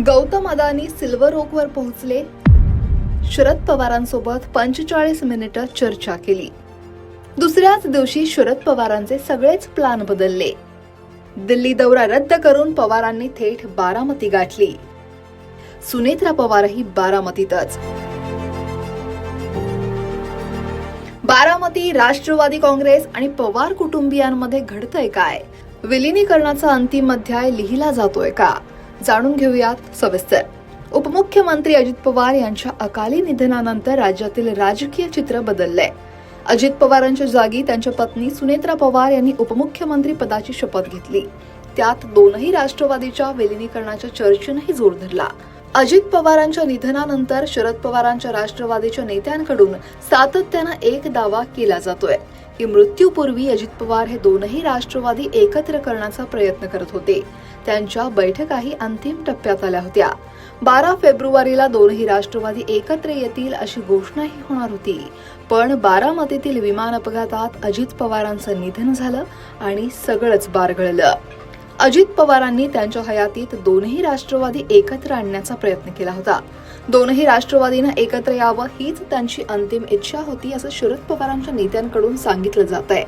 Gautam Adani silver ओकवर पोहोचले. शरद पवारांसोबत पंचेचाळीस मिनिटं चर्चा केली. दुसऱ्याच दिवशी शरद पवारांचे सगळेच प्लान बदलले. दिल्ली दौरा रद्द करून पवारांनी थेट बारामती गाठली. सुनेत्रा पवारही बारामतीतच. बारामती राष्ट्रवादी काँग्रेस आणि पवार कुटुंबियांमध्ये घडतंय काय? विलिनीकरणाचा अंतिम अध्याय लिहिला जातोय का? जाणून घेऊयात सविस्तर. उपमुख्यमंत्री अजित पवार यांच्या अकाली निधनानंतर राज्यातील राजकीय चित्र बदललंय. अजित पवारांच्या जागी त्यांच्या पत्नी सुनेत्रा पवार यांनी उपमुख्यमंत्री पदाची शपथ घेतली. त्यात दोनही राष्ट्रवादीच्या विलिनीकरणाच्या चर्चेनंही जोर धरला. अजित पवारांच्या निधनानंतर शरद पवारांच्या राष्ट्रवादीच्या नेत्यांकडून सातत्यानं एक दावा केला जातोय. की मृत्यूपूर्वी अजित पवार हे दोनही राष्ट्रवादी एकत्र करण्याचा प्रयत्न करत होते. त्यांच्या बैठकाही अंतिम टप्प्यात आल्या होत्या. बारा फेब्रुवारीला दोनही राष्ट्रवादी एकत्र येतील अशी घोषणाही होणार होती. पण बारामतीतील विमान अपघातात अजित पवारांचं निधन झालं आणि सगळंच बारगळलं. अजित पवारांनी त्यांच्या हयातीत दोनही राष्ट्रवादी एकत्र आणण्याचा प्रयत्न केला होता. दोनही राष्ट्रवादीनं एकत्र यावं हीच त्यांची अंतिम इच्छा होती असं शरद पवारांच्या नेत्यांकडून सांगितलं जात आहे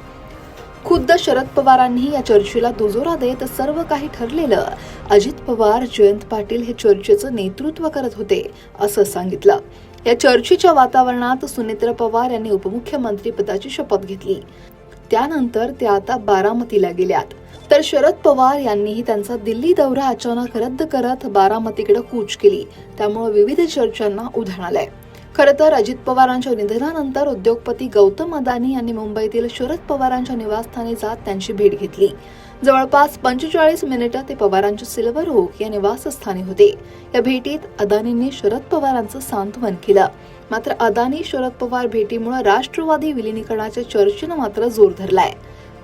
खुद्द शरद पवारांनीही या चर्चेला दुजोरा देत सर्व काही ठरलेलं अजित पवार जयंत पाटील हे चर्चेचं नेतृत्व करत होते असं सांगितलं. या चर्चेच्या वातावरणात सुनेत्र पवार यांनी उपमुख्यमंत्री पदाची शपथ घेतली. त्यानंतर त्या आता बारामतीला गेल्यात. तर शरद पवार यांनीही त्यांचा दिल्ली दौरा अचानक रद्द करत बारामतीकडे कूच केली. त्यामुळे विविध चर्चांना उधाण आलंय. खरं तर अजित पवारांच्या निधनानंतर उद्योगपती गौतम अदानी यांनी मुंबईतील शरद पवारांच्या निवासस्थानी जात त्यांची भेट घेतली. जवळपास पंचेचाळीस मिनिटं ते पवारांच्या सिल्वर ओक या निवासस्थानी होते. या भेटीत अदानींनी शरद पवारांचं सांत्वन केलं. मात्र अदानी शरद पवार भेटीमुळे राष्ट्रवादी विलिनीकरणाच्या चर्चेनं मात्र जोर धरलाय.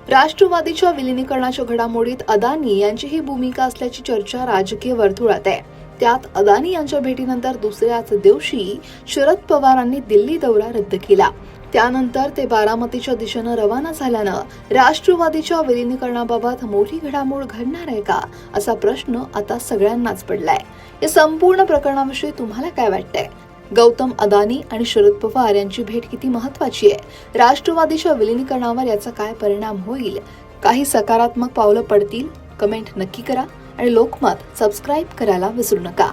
राष्ट्रवादीच्या विलिनीकरणाच्या घडामोडीत अदानी यांचीही भूमिका असल्याची चर्चा राजकीय वर्तुळात आहे. त्यात अदानी यांच्या भेटीनंतर दुसऱ्याच दिवशी शरद पवारांनी दिल्ली दौरा रद्द केला. त्यानंतर ते बारामतीच्या दिशेनं रवाना झाल्यानं राष्ट्रवादीच्या विलिनीकरणाबाबत मोठी घडामोड घडणार आहे का असा प्रश्न आता सगळ्यांनाच पडलाय. या संपूर्ण प्रकरणाविषयी तुम्हाला काय वाटतंय? गौतम अदानी आणि शरद पवार यांची भेट किती महत्वाची आहे? राष्ट्रवादीच्या विलिनीकरणावर याचा काय परिणाम होईल? काही सकारात्मक पावलं पडतील? कमेंट नक्की करा आणि लोकमत सबस्क्राईब करायला विसरू नका.